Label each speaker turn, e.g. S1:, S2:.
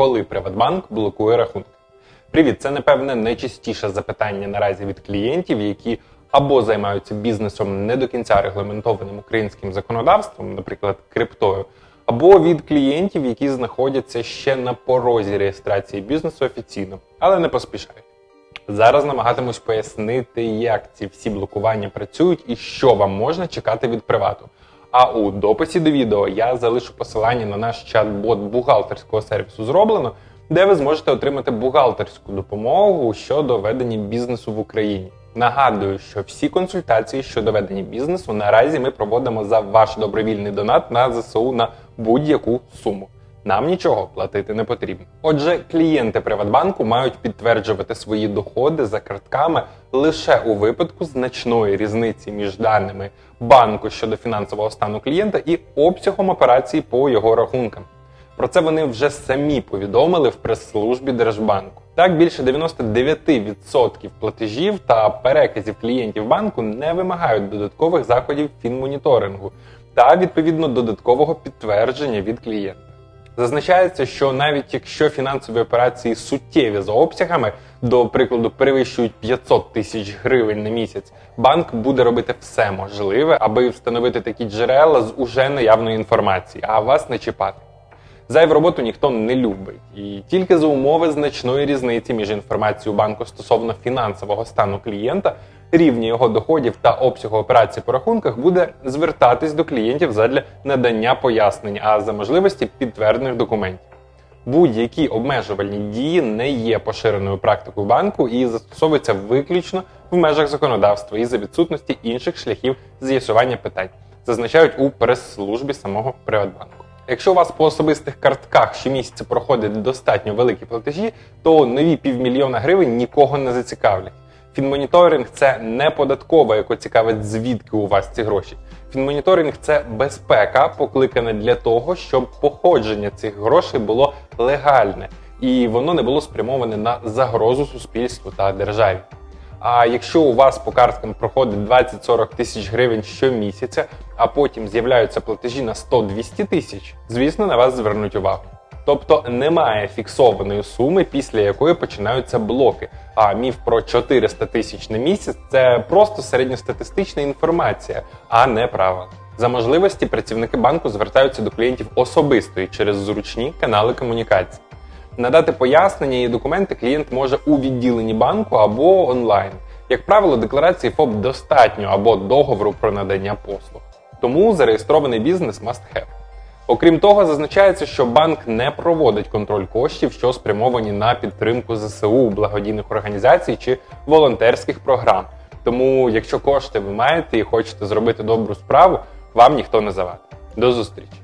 S1: коли Приватбанк блокує рахунки. Привіт, це напевне найчастіше запитання наразі від клієнтів, які або займаються бізнесом не до кінця регламентованим українським законодавством, наприклад, криптою, або від клієнтів, які знаходяться ще на порозі реєстрації бізнесу офіційно, але не поспішають. Зараз намагатимусь пояснити, як ці всі блокування працюють і що вам можна чекати від привату. А у дописі до відео я залишу посилання на наш чат-бот бухгалтерського сервісу зроблено, де ви зможете отримати бухгалтерську допомогу щодо ведення бізнесу в Україні. Нагадую, що всі консультації щодо ведення бізнесу наразі ми проводимо за ваш добровільний донат на ЗСУ на будь-яку суму. Нам нічого платити не потрібно. Отже, клієнти Приватбанку мають підтверджувати свої доходи за картками лише у випадку значної різниці між даними банку щодо фінансового стану клієнта і обсягом операцій по його рахункам. Про це вони вже самі повідомили в прес-службі Держбанку. Так, більше 99% платежів та переказів клієнтів банку не вимагають додаткових заходів фінмоніторингу та відповідно додаткового підтвердження від клієнта. Зазначається, що навіть якщо фінансові операції суттєві за обсягами, до прикладу, перевищують 500 тисяч гривень на місяць, банк буде робити все можливе, аби встановити такі джерела з уже наявної інформації, а вас не чіпати. Зайву роботу ніхто не любить, і тільки за умови значної різниці між інформацією банку стосовно фінансового стану клієнта, рівня його доходів та обсягу операцій по рахунках буде звертатись до клієнтів задля надання пояснень, а за можливості підтверджених документів. Будь-які обмежувальні дії не є поширеною практикою банку і застосовуються виключно в межах законодавства і за відсутності інших шляхів з'ясування питань, зазначають у прес-службі самого Приватбанку. Якщо у вас по особистих картках щомісяця проходять достатньо великі платежі, то нові півмільйона гривень нікого не зацікавлять. Фінмоніторинг це не податкова, яко цікавить, звідки у вас ці гроші. Фінмоніторинг це безпека, покликана для того, щоб походження цих грошей було легальне і воно не було спрямоване на загрозу суспільству та державі. А якщо у вас по карткам проходить 20-40 тисяч гривень щомісяця, а потім з'являються платежі на 100-200 тисяч, звісно, на вас звернуть увагу. Тобто немає фіксованої суми, після якої починаються блоки. А міф про 400 тисяч на місяць це просто середньостатистична інформація, а не правила. За можливості працівники банку звертаються до клієнтів особисто і через зручні канали комунікації. Надати пояснення і документи клієнт може у відділенні банку або онлайн. Як правило, декларації ФОП достатньо або договору про надання послуг. Тому зареєстрований бізнес must have. Окрім того, зазначається, що банк не проводить контроль коштів, що спрямовані на підтримку ЗСУ, благодійних організацій чи волонтерських програм. Тому, якщо кошти ви маєте і хочете зробити добру справу, вам ніхто не завадить. До зустрічі!